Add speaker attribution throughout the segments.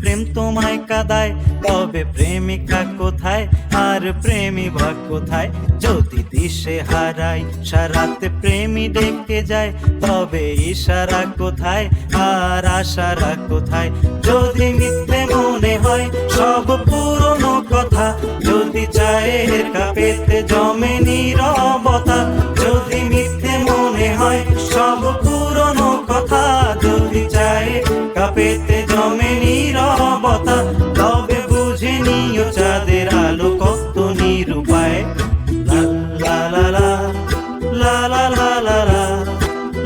Speaker 1: প্রেম তোমায় কাদায়, তবে প্রেমিকা কোথায়? আর প্রেমী বা কোথায়? যদি দিশে হারাই, সারাতে প্রেমী ডেকে যায়, তবে ইশারা কোথায়? আর আশারা কোথায়? যদি মিথ্যে মনে হয়, সব পুরনো কথা। যদি চায়ের কাপেতে জমে নীরবতা। যদি মিথ্যে মনে হয়, সব পুরনো কথা। যদি চায়ের কাপেতে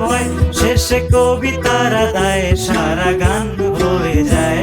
Speaker 1: ভয় শেষে কবিতারা দায় সারা গান হয়ে যায়।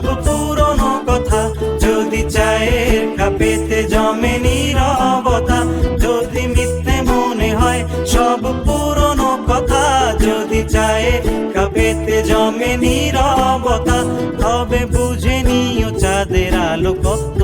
Speaker 1: loco